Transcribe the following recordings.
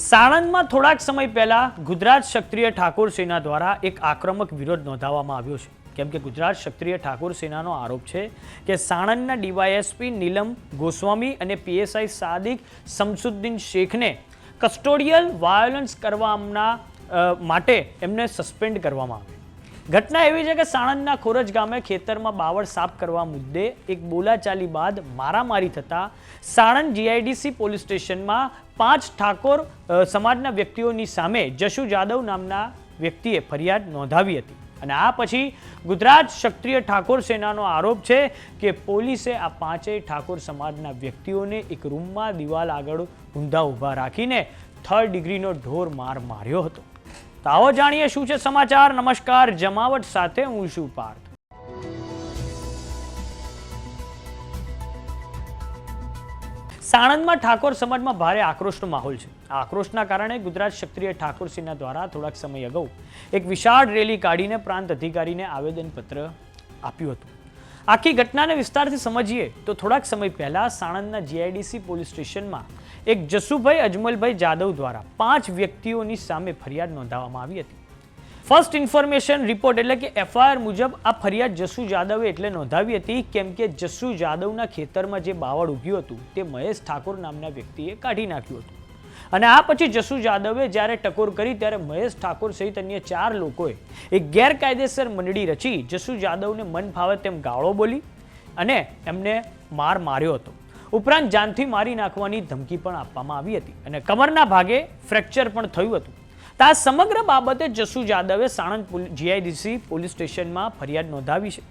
સાણંદમાં થોડાક સમય પહેલા ગુજરાત ક્ષત્રિય ઠાકોર સેના દ્વારા એક આક્રમક વિરોધ નોંધાવવામાં આવ્યો છે. કેમ કે ગુજરાત ક્ષત્રિય ઠાકોર સેનાનો આરોપ છે કે સાણંદના ડીવાયએસપી નીલમ ગોસ્વામી અને પીએસઆઈ સાદિક શમસુદ્દીન શેખને કસ્ટોડિયલ વાયોલન્સ કરવાના માટે એમને સસ્પેન્ડ કરવામાં આવે ઘટના એવી છે કે સાણંદના ખોરજ ગામે ખેતરમાં બાવળ સાફ કરવા મુદ્દે એક બોલાચાલી બાદ મારામારી થતા સાણંદ જીઆઈડીસી પોલીસ સ્ટેશનમાં પાંચ ઠાકોર સમાજના વ્યક્તિઓની સામે જશુ જાદવ નામના વ્યક્તિએ ફરિયાદ નોંધાવી હતી. અને આ પછી ગુજરાત ક્ષત્રિય ઠાકોર સેનાનો આરોપ છે કે પોલીસે આ પાંચેય ઠાકોર સમાજના વ્યક્તિઓને એક રૂમમાં દિવાલ આગળ ઊંધા ઊભા રાખીને થર્ડ ડિગ્રીનો ઢોર માર માર્યો હતો. તો આવો જાણીએ શું છે સમાચાર. નમસ્કાર, જમાવટ સાથે હું શું પાર્થ. સાણંદમાં ઠાકોર સમાજમાં ભારે આક્રોશનો માહોલ છે. આ આક્રોશના કારણે ગુજરાત ક્ષત્રિય ઠાકોર સેના દ્વારા થોડાક સમય અગાઉ એક વિશાળ રેલી કાઢીને પ્રાંત અધિકારીને આવેદનપત્ર આપ્યું હતું. આખી ઘટનાને વિસ્તારથી સમજીએ તો થોડાક સમય પહેલા સાણંદના જીઆઈડીસી પોલીસ સ્ટેશનમાં એક જસુભાઈ અજમલભાઈ જાદવ દ્વારા પાંચ વ્યક્તિઓની સામે ફરિયાદ નોંધાવવામાં આવી હતી. ફર્સ્ટ ઇન્ફોર્મેશન રિપોર્ટ એટલે કે એફઆઈઆર મુજબ આ ફરિયાદ જસુ જાદવે એટલે નોંધાવી હતી, કેમ કે જસુ જાદવના ખેતરમાં જે બાવળ ઊભ્યું હતું, તે મહેશ ઠાકોર નામના વ્યક્તિએ કાઢી નાખ્યું હતું. અને આ પછી જસુ જાદવે જ્યારે ટકોર કરી ત્યારે મહેશ ઠાકોર સહિત અન્ય ચાર લોકોએ એક ગેરકાયદેસર મંડળી રચી જસુ જાદવને મન ફાવે તેમ ગાળો બોલી અને એમને માર માર્યો હતો. ઉપરાંત જાનથી મારી નાખવાની ધમકી પણ આપવામાં આવી હતી અને કમરના ભાગે ફ્રેક્ચર પણ થયું હતું. તો આ સમગ્ર બાબતે જસુ જાદવે સાણંદ જીઆઈડીસી પોલીસ સ્ટેશનમાં ફરિયાદ નોંધાવી છે.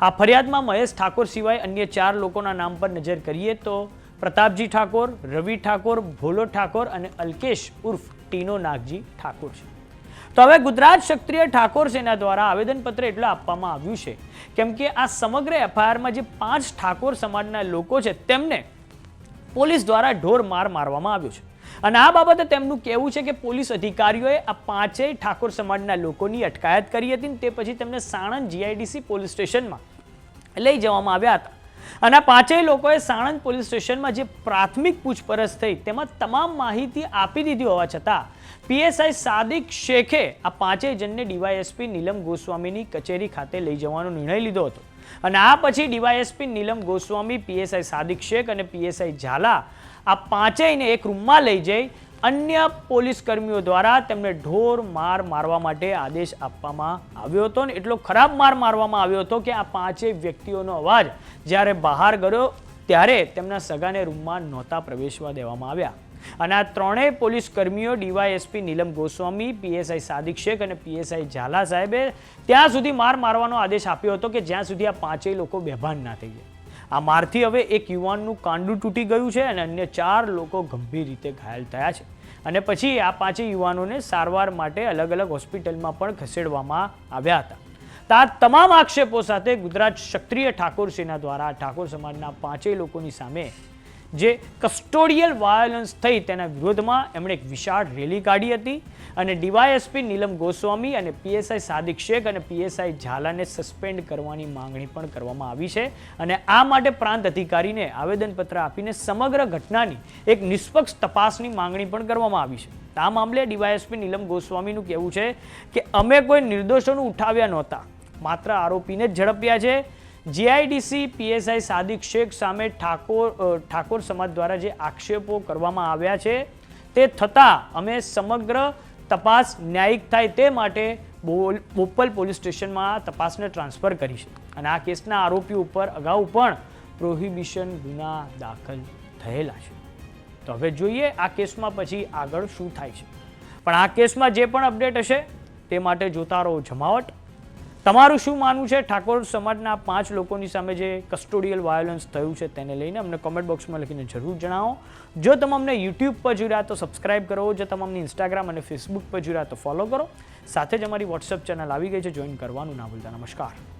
આ ફરિયાદમાં મહેશ ઠાકોર સિવાય અન્ય ચાર લોકોના નામ પર નજર કરીએ તો પ્રતાપજી ઠાકોર, રવિ ઠાકોર, ભોલો ઠાકોર અને અલ્કેશ ઉર્ફ ટીનો નાગજી ઠાકોર છે. તો હવે ગુજરાત ક્ષત્રિય ઠાકોર સેના દ્વારા આવેદનપત્ર એટલે આપવામાં આવ્યું છે કેમ કે આ સમગ્ર એફઆઈઆરમાં જે પાંચ ઠાકોર સમાજના લોકો છે તેમને પોલીસ દ્વારા ઢોર માર મારવામાં આવ્યો છે. અને આ બાબતે તેમનું કહેવું છે કે પોલીસ અધિકારીઓએ આ પાંચેય ઠાકોર સમાજના લોકોની અટકાયત કરી હતી તે પછી તેમને સાણંદ જીઆઈડીસી પોલીસ સ્ટેશનમાં લઈ જવામાં આવ્યા હતા. અને આ પાંચેય લોકોએ સાણંદ પોલીસ સ્ટેશનમાં જે પ્રાથમિક પૂછપરછ થઈ, તેમાં તમામ માહિતી આપી દીધી હોવા છતાં, પીએસઆઈ સાદિક શેખે આ પાંચેય જણને ડીવાયએસપી નીલમ ગોસ્વામીની કચેરી ખાતે લઈ જવાનો નિર્ણય લીધો હતો. અને આ પછી ડીવાયએસપી નીલમ ગોસ્વામી, પીએસઆઈ સાદિક શેખ અને પીએસઆઈ ઝાલા આ પાંચેયને એક રૂમમાં લઈ જઈ અન્ય પોલીસ કર્મીઓ દ્વારા તેમને ઢોર માર મારવા માટે આદેશ આપવામાં આવ્યો હતો ને એટલો ખરાબ માર મારવામાં આવ્યો હતો કે આ પાંચેય વ્યક્તિઓનો અવાજ જ્યારે બહાર ગયો ત્યારે તેમના સગાને રૂમમાં નહોતા પ્રવેશવા દેવામાં આવ્યા. અને આ ત્રણેય પોલીસ કર્મીઓ, ડીવાયએસપી નીલમ ગોસ્વામી, પીએસઆઈ સાદિક શેખ અને પીએસઆઈ ઝાલા સાહેબે ત્યાં સુધી માર મારવાનો આદેશ આપ્યો હતો કે જ્યાં સુધી આ પાંચેય લોકો બેભાન ના થઈ જાય. આ મારથી હવે એક યુવાનનું કાંડું તૂટી ગયું છે અને અન્ય ચાર લોકો ગંભીર રીતે ઘાયલ થયા છે. અને પછી આ પાંચેય યુવાનોને સારવાર માટે અલગ અલગ હોસ્પિટલમાં પણ ખસેડવામાં આવ્યા હતા. આ તમામ આક્ષેપો સાથે ગુજરાત ક્ષત્રિય ઠાકોર સેના દ્વારા ઠાકોર સમાજના પાંચેય લોકોની સામે જે કસ્ટોડિયલ વાયોલન્સ થઈ તેના વિરોધમાં એમણે એક વિશાળ રેલી કાઢી હતી અને ડીવાયએસપી નીલમ ગોસ્વામી અને પીએસઆઈ સાદિક શેખ અને પીએસઆઈ ઝાલાને સસ્પેન્ડ કરવાની માંગણી પણ કરવામાં આવી છે અને આ માટે પ્રાંત અધિકારીને આવેદનપત્ર આપીને સમગ્ર ઘટનાની એક નિષ્પક્ષ તપાસની માંગણી પણ કરવામાં આવી છે. આ મામલે ડીવાયએસપી નીલમ ગોસ્વામીનું કહેવું છે કે અમે કોઈ નિર્દોષોનું ઉઠાવ્યા નહોતા. માત્ર આરોપીને જ ઝડપ્યા છે. જીઆઈડીસી, પીએસઆઈ સાદિક શેખ સામે ઠાકોર ઠાકોર સમાજ દ્વારા જે આક્ષેપો કરવામાં આવ્યા છે, તે થતાં અમે સમગ્ર તપાસ ન્યાયિક થાય તે માટે બોલ- બોપલ પોલીસ સ્ટેશનમાં તપાસને ટ્રાન્સફર કરી છે. અને આ કેસના આરોપી ઉપર અગાઉ પણ પ્રોહિબિશન ગુના દાખલ થયેલા છે. તો હવે જોઈએ આ કેસમાં પછી આગળ શું થાય છે. પણ આ કેસમાં જે પણ અપડેટ હશે, તે માટે જોતા રહો જમાવટ. તમારું શું માનવું છે? ઠાકોર સમાજના પાંચ લોકોની સામે જે કસ્ટોડિયલ વાયોલન્સ થયું છે તેને લઈને અમને કોમેન્ટ બોક્સમાં લખીને જરૂર જણાવો. જો તમે અમને યુટ્યુબ પર જોઈ રહ્યા તો સબસ્ક્રાઇબ કરો. જો તમે અમને ઇન્સ્ટાગ્રામ અને ફેસબુક પર જોઈ રહ્યા તો ફોલો કરો. સાથે જ અમારી વોટ્સઅપ ચેનલ આવી ગઈ છે. જોઈન કરવાનું ના ભૂલતા. નમસ્કાર.